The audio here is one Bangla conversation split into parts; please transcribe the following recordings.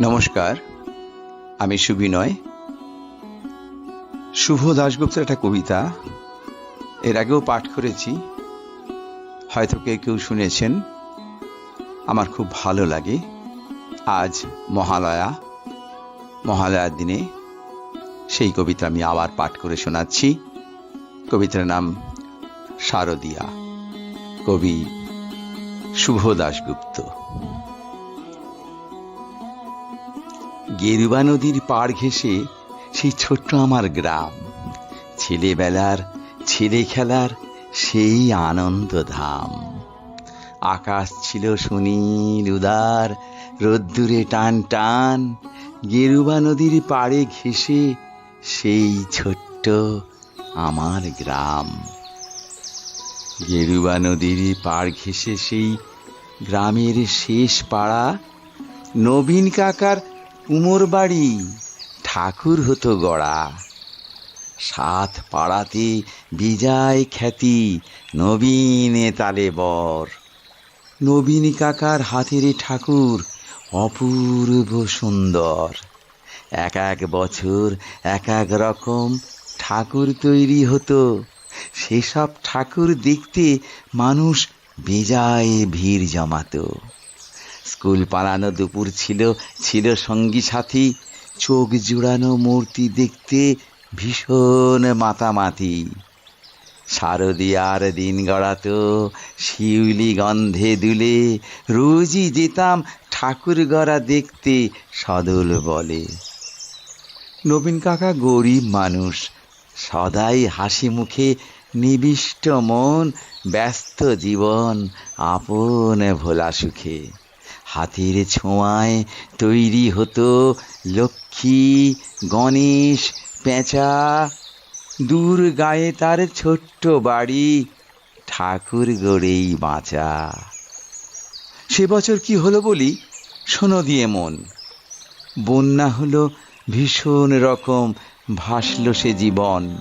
নমস্কার, আমি সুবিনয় শুভ দাশগুপ্তের একটা কবিতা, এর আগেও পাঠ করেছি। হয়তো কেউ কেউ শুনেছেন, আমার খুব ভালো লাগে। আজ মহালয়া, মহালয়ার দিনে সেই কবিতা আমি আবার পাঠ করে শোনাচ্ছি। কবিতার নাম শারদিয়া, কবি শুভ দাশগুপ্ত। গেরুবা নদীর পাড় ঘেঁষে সেই ছোট্ট আমার গ্রাম। ছেলেবেলার, ছেলে খেলার সেই আনন্দ ধাম আকাশ ছিল সুনীল, উদার, রোদ্দুরে টান টান, গেরুবা নদীর পাড়ে ঘেঁষে সেই ছোট্ট আমার গ্রাম। গেরুবা নদীর পাড় ঘেঁষে সেই গ্রামের শেষ পাড়া নবীন কাকার উমর বাড়ি। ঠাকুর হতো গড়া। সাত পাড়াতে বিজয় খ্যাতি নবীনে তালে বর। নবীন কাকার হাতের ঠাকুর অপূর্ব সুন্দর। এক এক বছর, এক এক রকম ঠাকুর তৈরি হতো। সেসব ঠাকুর দেখতে মানুষ বেজায় ভিড় জমাতো। স্কুল পালানো দুপুর ছিল ছিল সঙ্গী সাথী। চোখ জুড়ানো মূর্তি দেখতে ভীষণ মাতামাতি। শারদিয়ার দিন গড়াতো, শিউলি গন্ধে দুলে, রোজই যেতাম ঠাকুর গড়া দেখতে সদল বলে। নবীন কাকা গরিব মানুষ, সদাই হাসি মুখে নিবিষ্ট মন, ব্যস্ত জীবন, আপন ভোলা সুখে। হাতের ছোঁয়ায় তৈরি হতো লক্ষ্মী, গণেশ, পেঁচা। দূর গায়ে তার ছোট্ট বাড়ি, ঠাকুর গড়েই বাঁচা। সে বছর কি হলো বলি? শোনো দিয়ে মন বন্যা হলো ভীষণ রকম, ভাসল সে জীবন।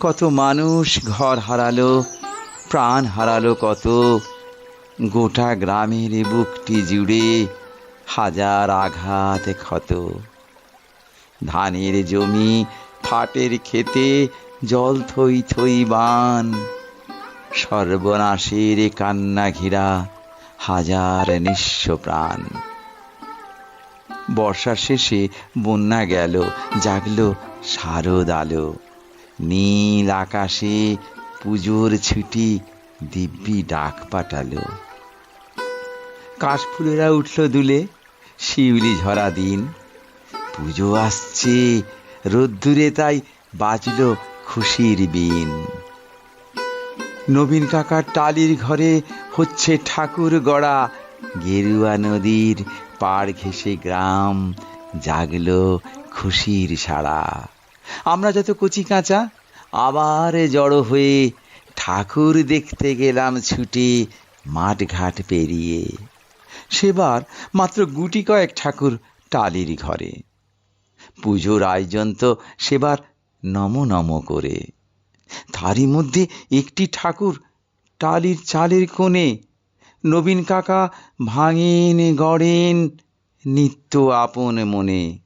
কত মানুষ ঘর হারালো, প্রাণ হারালো কত গোটা গ্রামের বুকটি জুড়ে হাজার আঘাত ক্ষত। ধানের জমি, ফাটের খেতে জল থই থই বান। সর্বনাশের কান্না ঘেরা হাজার নিঃস্ব প্রাণ। বর্ষার শেষে বন্যা গেল, জাগলো শারদ আলো। নীল আকাশে পুজোর ছুটি দিব্যি ডাক পাঠালো। কাশফুলেরা উঠল দুলে, শিউলি ঝরা দিন। পুজো আসছে, রোদ্দুরে তাই বাজলো খুশির বিন। নবীন কাকার টালির ঘরে হচ্ছে ঠাকুর গড়া। গেরুয়া নদীর পাড় ঘেঁষে গ্রাম জাগলো খুশির সাড়া। আমরা যত কচি কাঁচা, আবার জড়ো হয়ে ঠাকুর দেখতে গেলাম ছুটে মাঠ ঘাট পেরিয়ে। সেবার মাত্র গুটি কয়েক ঠাকুর টালির ঘরে। পুজোর আয়োজন তো সেবার নম নম করে। তারই মধ্যে একটি ঠাকুর টালির চালের কোণে নবীন কাকা ভাঙেন গড়েন নিত্য আপন মনে।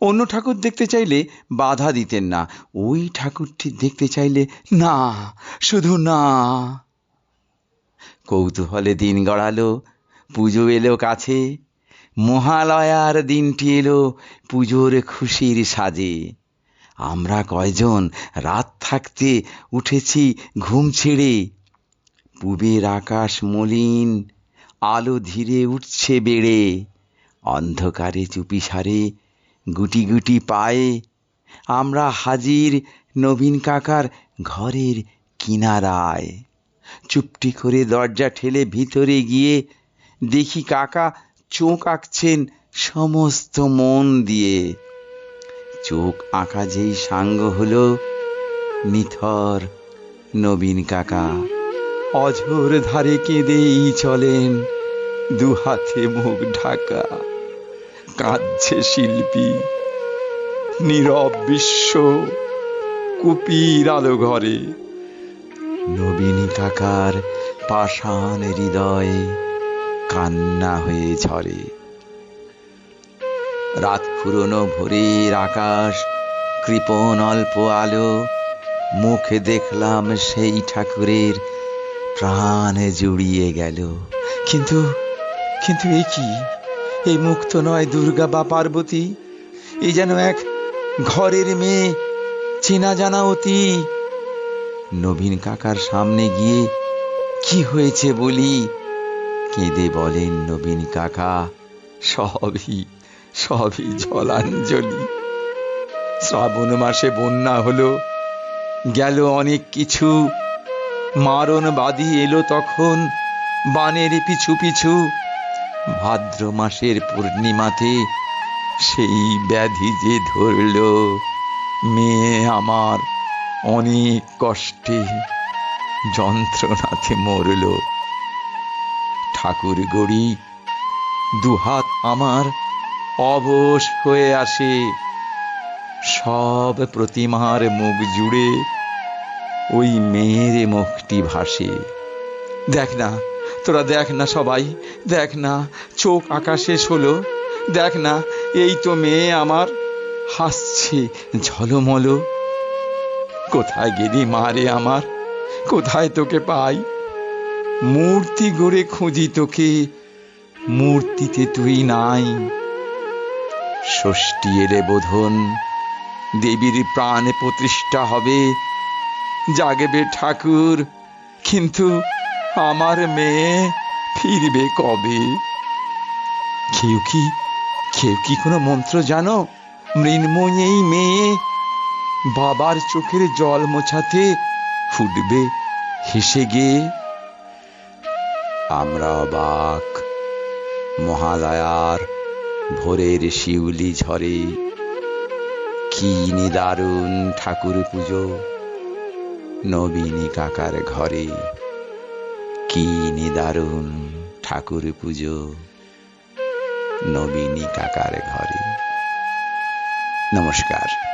অন্য ঠাকুর দেখতে চাইলে বাধা দিতেন না, ওই ঠাকুরটি দেখতে চাইলে না, শুধু না। কৌতূহলে দিন গড়ালো পুজো এলো কাছে, মহালয়ার দিনটি এলো পুজোর খুশির সাজে। আমরা কয়জন রাত থাকতে উঠেছি ঘুম ছেড়ে। পুবের আকাশ মলিন, আলো ধীরে উঠছে বেড়ে। অন্ধকারে চুপি সারে গুটি গুটি পায়ে। আমরা হাজির নবীন কাকার ঘরের কিনারায়। চুপটি করে দরজা ঠেলে ভিতরে গিয়ে দেখি কাকা চোখ আঁকছেন সমস্ত মন দিয়ে। চোখ আঁকা যেই সাঙ্গ হল নিথর নবীন কাকা। অঝোর ধারে কেঁদেই চলেন দু হাতে মুখ ঢাকা। কাঁদছে শিল্পী, নীরব বিশ্ব কুপির আলো ঘরে। নবীনী কাকার পাষাণ হৃদয় কান্না হয়ে ঝরে। রাত ফুরনো ভোরের আকাশ, কৃপণ অল্প আলো, মুখে দেখলাম সেই ঠাকুরের প্রাণ জুড়িয়ে গেল। কিন্তু কিন্তু এ কি? এই মুখ তো নয় দুর্গা বা পার্বতী। এই যেন এক ঘরের মেয়ে, চেনা জানা অতি। নবীন কাকার সামনে গিয়ে, কি হয়েছে বলি? কেঁদে বলেন, নবীন কাকা, সবই সবই জলাঞ্জলি। শ্রাবণ মাসে বন্যা হলো, গেল অনেক কিছু। মারণ বাদী এলো তখন, বানের পিছু পিছু। ভাদ্র মাসের পূর্ণিমাতে সেই ব্যাধি যে ধরল মেয়ে আমার অনেক কষ্টে যন্ত্রণাতে মরল। ঠাকুর গড়ি, দুহাত আমার অবশ হয়ে আসে। সব প্রতিমার মুখ জুড়ে ওই মেয়ের মুখটি ভাসে। দেখ না, তোরা দেখ না সবাই, দেখ না চোখ আকাশে হলো দেখ না এই তো মেয়ে আমার হাসছে ঝলমল। কোথায় গেলি মারে আমার? কোথায় তোকে পাই? মূর্তি গড়ে খুঁজি তোকে, মূর্তিতে তুই নাই। ষষ্ঠী এলে বোধন, দেবীর প্রাণে প্রতিষ্ঠা হবে। জাগবে ঠাকুর, কিন্তু আমার মেয়ে ফিরবে কবে? কেউ কি কেউ কি কোনো মন্ত্র জানো? মৃন্ময়ী এই মেয়ে, বাবার চোখের জল মোছাতে ফুটবে, হেসে গিয়ে আমরা অবাক। মহালয়ার ভোরের শিউলি ঝরে। কি নিদারুণ ঠাকুর পুজো নবীনী কাকার ঘরে। কি নিদারুণ ঠাকুর পুজো নবীনী কাকার ঘরে। নমস্কার।